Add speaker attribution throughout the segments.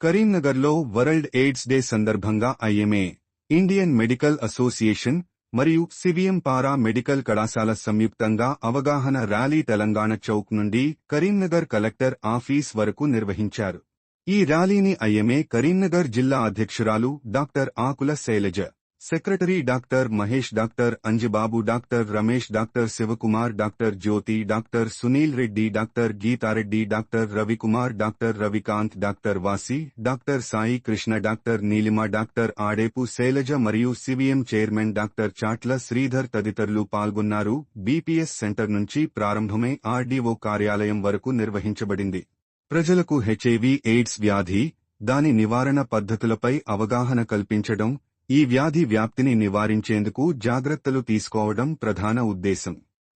Speaker 1: కరీంనగర్లో world AIDS day సందర్భంగా IMA Indian medical association మరియు సివిఎం పారా మెడికల్ కళాశాల సంయుక్తంగా అవగాహన ర్యాలీ తెలంగాణ చౌక్ నుండి కరీంనగర్ కలెక్టర్ ఆఫీస్ వరకు నిర్వహించారు. ఈ ర్యాలీని ఐఎంఏ కరీంనగర్ జిల్లా అధ్యక్షురాలు doctor Akula Shailaja secretary doctor Mahesh doctor Anjibabu doctor Ramesh doctor Shivakumar doctor Jyothi doctor Sunil Reddy doctor Geetha Reddy doctor Ravikumar doctor Ravikanth doctor Vasi doctor Sai Krishna doctor Neelima doctor Adepu Shailaja మరియు CVM chairman doctor Chatla Sridhar తదితరులు పాల్గొన్నారు. BPS centre నుంచి ప్రారంభమై RDO కార్యాలయం వరకు నిర్వహించబడింది. ప్రజలకు HIV AIDS వ్యాధి దాని నివారణ పద్ధతులపై అవగాహన కల్పించడం ఈ వ్యాధి వ్యాప్తిని నివారించేందుకు జాగ్రత్తలు తీసుకోవడం ప్రధాన ఉద్దేశం.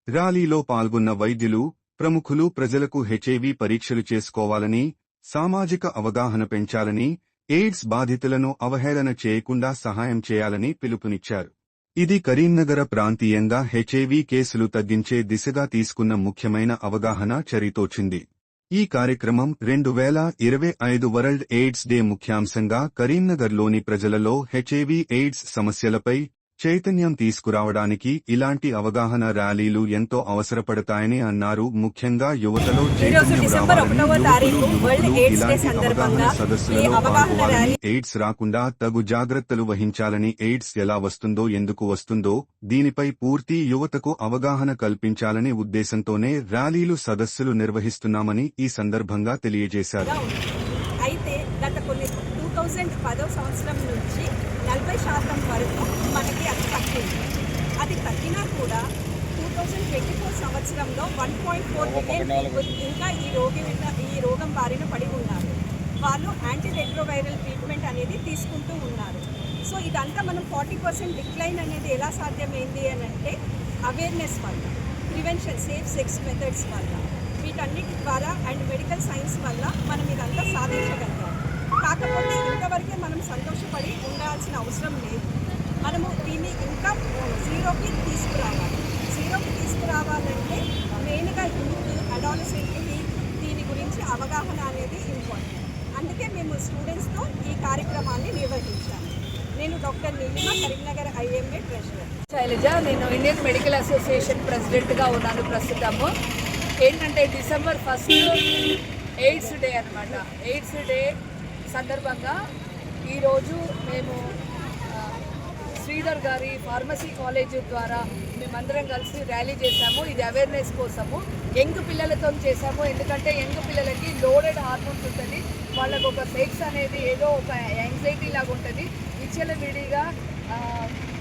Speaker 1: ర్యాలీలో పాల్గొన్న వైద్యులు ప్రముఖులు ప్రజలకు హెచ్ఐవి పరీక్షలు చేసుకోవాలని సామాజిక అవగాహన పెంచాలని ఎయిడ్స్ బాధితులను అవహేళన చేయకుండా సహాయం చేయాలని పిలుపునిచ్చారు. ఇది కరీంనగర ప్రాంతీయంగా హెచ్ఐవి కేసులు తగ్గించే దిశగా తీసుకున్న ముఖ్యమైన అవగాహన చరితోచింది. ఈ కార్యక్రమం రెండు వేల ఇరవై ఐదు వరల్డ్ ఎయిడ్స్ డే ముఖ్యాంశంగా కరీంనగర్లోని ప్రజలలో హెచ్ఏవి ఎయిడ్స్ సమస్యలపై చైతన్యం తీసుకురావడానికి ఇలాంటి అవగాహన ర్యాలీలు ఎంతో అవసరపడతాయని అన్నారు ముఖ్యంగా యువతలో చైతన్యం
Speaker 2: ఎయిడ్స్
Speaker 1: రాకుండా తగు జాగ్రత్తలు వహించాలని ఎయిడ్స్ ఎలా వస్తుందో ఎందుకు వస్తుందో దీనిపై పూర్తి యువతకు అవగాహన కల్పించాలనే ఉద్దేశంతోనే ర్యాలీలు సదస్సులు నిర్వహిస్తున్నామని ఈ సందర్భంగా తెలియజేశారు.
Speaker 2: అయితే గత కొన్ని టూ థౌజండ్ పదో సంవత్సరం నుంచి నలభై శాతం వరకు మనకి అది తగ్గింది అది తగ్గినా కూడా టూ థౌజండ్ ట్వంటీ ఫోర్ సంవత్సరంలో one point four million people ఇంకా ఈ రోగి ఈ రోగం బారిన పడి ఉన్నారు. వాళ్ళు యాంటీ రెట్రోవైరల్ ట్రీట్మెంట్ అనేది తీసుకుంటూ ఉన్నారు. సో ఇదంతా మనం ఫార్టీ పర్సెంట్ డిక్లైన్ అనేది ఎలా సాధ్యమైంది అని అంటే అవేర్నెస్ వల్ల ప్రివెన్షన్ సేఫ్ సెక్స్ మెథడ్స్ వల్ల వీటన్నిటి ద్వారా అండ్ మెడికల్ సైన్స్ వల్ల మనం ఇదంతా సాధించగలిగాం. కాకపోతే ఇంతవరకే మనం సంతోషపడి ఉండాల్సిన అవసరం లేదు. మనము దీన్ని ఇంకా జీరోకి తీసుకురావాలి జీరోకి తీసుకురావాలంటే మెయిన్గా యూత్ అడాలసెంట్కి దీని గురించి అవగాహన అనేది ఇంపార్టెంట్ అందుకే మేము స్టూడెంట్స్తో ఈ కార్యక్రమాన్ని నిర్వహించాము నేను కరీంనగర్ ఐఎంఏ ట్రెషరర్
Speaker 3: శైలజ నేను ఇండియన్ మెడికల్ అసోసియేషన్ ప్రెసిడెంట్గా ఉన్నాను ప్రస్తుతము. ఏంటంటే డిసెంబర్ ఫస్ట్ ఎయిడ్స్ డే అన్నమాట. ఎయిడ్స్ డే సందర్భంగా ఈరోజు మేము శ్రీధర్ గారి ఫార్మసీ కాలేజ్ ద్వారా మేమందరం కలిసి ర్యాలీ చేశాము. ఇది అవేర్నెస్ కోసము. యంగ్ పిల్లలతో చేశాము. ఎందుకంటే యంగ్ పిల్లలకి లోడెడ్ హార్మోన్స్ ఉంటుంది. వాళ్ళకు ఒక సెక్స్ అనేది ఏదో ఒక యాంగ్జైటీ లాగా ఉంటుంది. విచ్చలవిడిగా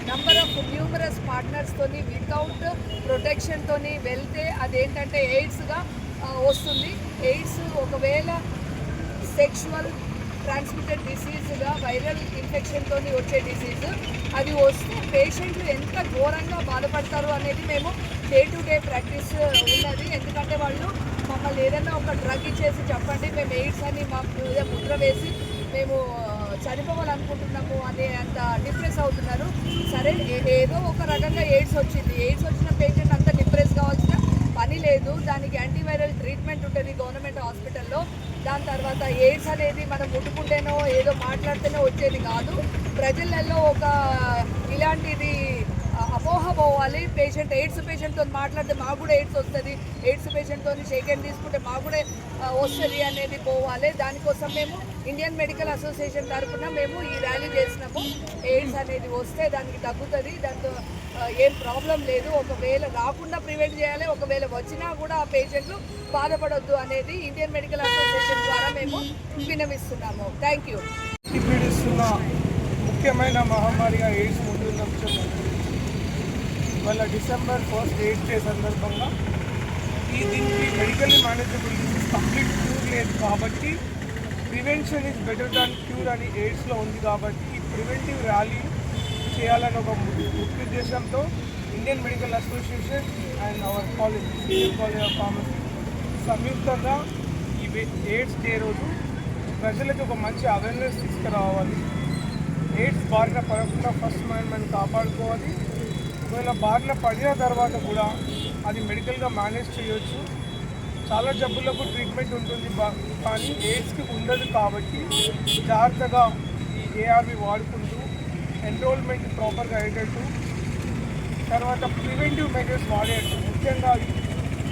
Speaker 3: నంబర్ ఆఫ్ న్యూమరస్ పార్ట్నర్స్తోని వితౌట్ ప్రొటెక్షన్తోని వెళ్తే అదేంటంటే ఎయిడ్స్గా వస్తుంది. ఎయిడ్స్ ఒకవేళ సెక్షువల్ ట్రాన్స్మిటెడ్ డిసీజ్గా వైరల్ ఇన్ఫెక్షన్తో వచ్చే డిసీజ్ అది వస్తే పేషెంట్లు ఎంత ఘోరంగా బాధపడతారు అనేది మేము డే టు డే ప్రాక్టీస్ ఉన్నది. ఎందుకంటే వాళ్ళు మమ్మల్ని ఏదైనా ఒక డ్రగ్ ఇచ్చేసి చెప్పండి మేము ఎయిడ్స్ అని మా మీద ముద్ర వేసి మేము చనిపోవాలనుకుంటున్నాము అనే అంత డిప్రెస్ అవుతున్నారు. సరే ఏదో ఒక రకంగా ఎయిడ్స్ వచ్చింది. ఎయిడ్స్ వచ్చిన పేషెంట్ అంతా డిప్రెస్ కావాల్సిన పని లేదు. దానికి యాంటీవైరల్ ట్రీట్మెంట్ ఉంటుంది గవర్నమెంట్ హాస్పిటల్లో. దాని తర్వాత ఎయిడ్స్ అనేది మనం ముట్టుకుంటేనో ఏదో మాట్లాడితేనో వచ్చేది కాదు. ప్రజలలో ఒక ఇలాంటిది అపోహ పోవాలి. పేషెంట్ ఎయిడ్స్ పేషెంట్తో మాట్లాడితే మాకు కూడా ఎయిడ్స్ వస్తుంది. ఎయిడ్స్ పేషెంట్తో షేక్ హ్యాండ్ తీసుకుంటే మాకు కూడా వస్తుంది అనేది పోవాలి. దానికోసం మేము ఇండియన్ మెడికల్ అసోసియేషన్ తరఫున మేము ఈ ర్యాలీ చేసినాము. ఎయిడ్స్ అనేది వస్తే దానికి తగ్గుతుంది. దాంతో ఏం ప్రాబ్లం లేదు. ఒకవేళ రాకుండా ప్రివెంట్ చేయాలి. ఒకవేళ వచ్చినా కూడా ఆ పేషెంట్లు బాధపడొద్దు అనేది ఇండియన్ మెడికల్ అసోసియేషన్ ద్వారా మేము విన్నవిస్తున్నాము. థ్యాంక్ యూ
Speaker 4: ముఖ్యమైన మహమ్మారిగా ఎయిడ్స్ ముందున్న ఇవాళ డిసెంబర్ ఫస్ట్ ఎయిట్ డే సందర్భంగా ఈ దీనికి medically manageable disease complete cure లేదు కాబట్టి prevention is better than cure అని ఎయిడ్స్లో ఉంది కాబట్టి ఈ ప్రివెంటివ్ ర్యాలీ చేయాలని ఒక ముఖ్య ఉద్దేశంతో Indian Medical Association and our college senior college of pharmacy సంయుక్తంగా ఈ ఎయిడ్స్ డే రోజు ప్రజలకు ఒక మంచి అవేర్నెస్ తీసుకురావాలి. ఎయిడ్స్ బారిన పడకుండా ఫస్ట్ మనం మనం కాపాడుకోవాలి. ఒకవేళ బారిన పడిన తర్వాత కూడా అది మెడికల్గా మేనేజ్ చేయొచ్చు. చాలా జబ్బులకు ట్రీట్మెంట్ ఉంటుంది బా- కానీ ఎయిడ్స్కి ఉండదు కాబట్టి జాగ్రత్తగా ఈ ఏఆర్వి వాడుకుంటూ ఎన్రోల్మెంట్ ప్రాపర్గా అయ్యేటట్టు. తర్వాత ప్రివెంటివ్ మెజర్స్ వాడేట్టు ముఖ్యంగా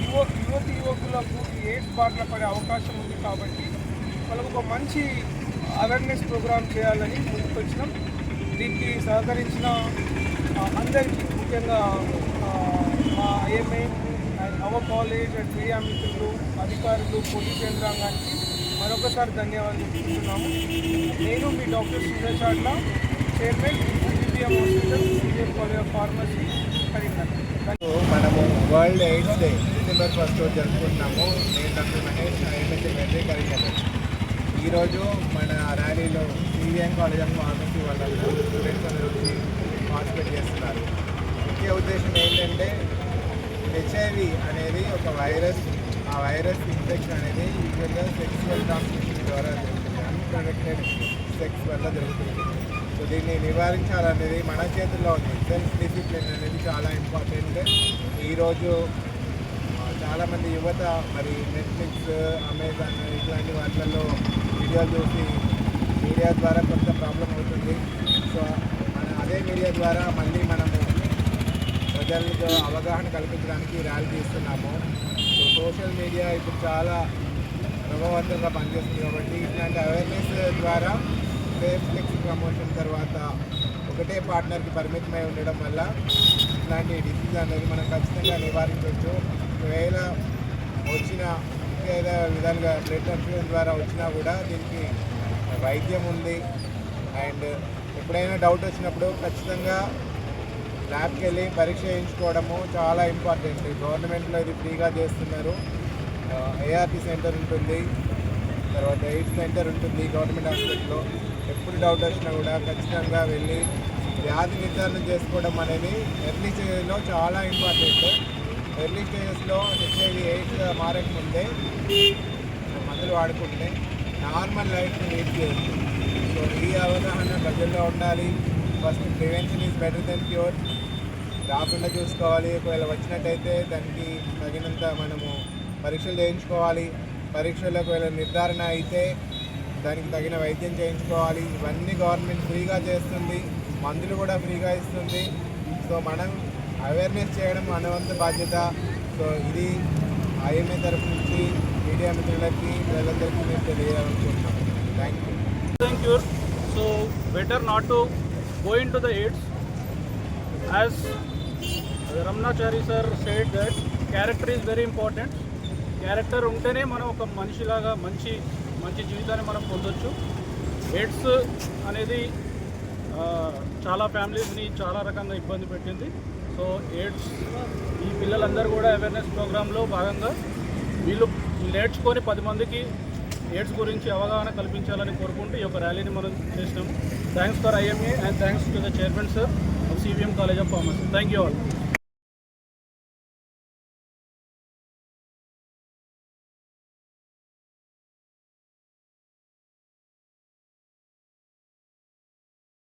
Speaker 4: యువ యువతి యువకులకు ఈ ఎయిడ్స్ బారిన పడే అవకాశం ఉంది కాబట్టి వాళ్ళకు ఒక మంచి అవేర్నెస్ ప్రోగ్రామ్ చేయాలని ముందుకొచ్చినాం. దీనికి సహకరించిన అందరికీ ముఖ్యంగా మా ఐఎంఏ నవ కాలేజ్ అండ్ మీడియా మిత్రులు అధికారులు పోలీస్ యంత్రాంగానికి మరొకసారి ధన్యవాదాలు చెప్తున్నాము. నేను మీ doctor Sundar chairman CPM hospital CPM college of pharmacy Karimnagar.
Speaker 5: మనము World AIDS Day December first రోజు జరుపుకుంటున్నాము. నేను డాక్టర్ మహేష్ ఐఎంఎస్ వెంకటరీ కరీంనగర్. ఈరోజు మన ర్యాలీలో సివిఎం కాలేజ్ ఆఫ్ ఫార్మసీ వాళ్ళ స్టూడెంట్స్ అందరూ వచ్చి పార్టిసిపేట్ చేస్తున్నారు. ముఖ్య ఉద్దేశం ఏంటంటే హెచ్ఐవి అనేది ఒక వైరస్. ఆ వైరస్ ఇన్ఫెక్షన్ అనేది యూజువల్గా సెక్సువల్ ట్రాన్స్మిషన్ ద్వారా జరుగుతుంది. అన్ప్రొటెక్టెడ్ సెక్స్ వల్ల జరుగుతుంది. సో దీన్ని నివారించాలనేది మన చేతుల్లో ఉంది. సెల్ఫ్ డిసిప్లిన్ అనేది చాలా ఇంపార్టెంట్ ఈరోజు చాలామంది యువత మరి నెట్ఫ్లిక్స్ అమెజాన్ ఇట్లాంటి వాటిలలో వీడియోలు చూసి మీడియా ద్వారా కొంత ప్రాబ్లం అవుతుంది. సో మన అదే మీడియా ద్వారా మళ్ళీ మనము ప్రజలకు అవగాహన కల్పించడానికి ర్యాలీ తీస్తున్నాము సో సోషల్ మీడియా ఇప్పుడు చాలా ప్రభావవంతంగా పనిచేస్తుంది కాబట్టి ఇట్లాంటి అవేర్నెస్ ద్వారా సేఫ్ సెక్స్ ప్రమోషన్ తర్వాత ఒకటే పార్ట్నర్కి పరిమితమై ఉండడం వల్ల ఇట్లాంటి డిసీజ్ అనేది మనం ఖచ్చితంగా నివారించవచ్చు. ఒకవేళ వచ్చిన ఏదో విధాలుగా బ్లడ్ ట్రాన్స్ఫ్యూజన్ ద్వారా వచ్చినా కూడా దీనికి వైద్యం ఉంది. అండ్ ఎప్పుడైనా డౌట్ వచ్చినప్పుడు ఖచ్చితంగా ల్యాబ్కి వెళ్ళి పరీక్ష చేయించుకోవడము చాలా ఇంపార్టెంట్. గవర్నమెంట్లో ఇది ఫ్రీగా చేస్తున్నారు. ఏఆర్టీ సెంటర్ ఉంటుంది. తర్వాత ఎయిడ్స్ సెంటర్ ఉంటుంది గవర్నమెంట్ హాస్పిటల్లో. ఎప్పుడు డౌట్ వచ్చినా కూడా ఖచ్చితంగా వెళ్ళి వ్యాధి నిర్ధారణ చేసుకోవడం అనేది ఎర్లీ స్టేజ్లో చాలా ఇంపార్టెంట్. ఎర్లీ స్టేజెస్లో హెచ్ఐవి ఎయిడ్స్ మారకముందే మందులు వాడుకుంటే నార్మల్ లైఫ్ లీడ్ చేస్తుంది సో ఈ అవగాహన ప్రజల్లో ఉండాలి. First prevention is better than cure. రాకుండా చూసుకోవాలి. ఒకవేళ వచ్చినట్టయితే దానికి తగినంత మనము పరీక్షలు చేయించుకోవాలి. పరీక్షలు ఒకవేళ నిర్ధారణ అయితే దానికి తగిన వైద్యం చేయించుకోవాలి. ఇవన్నీ గవర్నమెంట్ ఫ్రీగా చేస్తుంది. మందులు కూడా ఫ్రీగా ఇస్తుంది. సో మనం అవేర్నెస్ చేయడం మన వంతు బాధ్యత. సో ఇది ఐఎంఏ తరఫు నుంచి మీడియా మిత్రులకి ప్రజలందరికీ మేము తెలియాలనుకుంటున్నాం thank you
Speaker 6: thank you so better not to going to the AIDS. As Ramnachari sir said that character is very important. Character ఉంటేనే మనం ఒక మనిషిలాగా మంచి మంచి జీవితాన్ని మనం పొందొచ్చు ఎయిడ్స్ అనేది చాలా ఫ్యామిలీస్ని చాలా రకంగా ఇబ్బంది పెట్టింది సో ఎయిడ్స్ ఈ పిల్లలందరూ కూడా అవేర్నెస్ ప్రోగ్రాంలో భాగంగా వీళ్ళు నేర్చుకొని పది మందికి ఎయిడ్స్ గురించి అవగాహన కల్పించాలని కోరుకుంటూ ఈ యొక్క ర్యాలీని మనం చేసినాం. Thanks for IMA and thanks to the chairman sir of college of commerce thank you all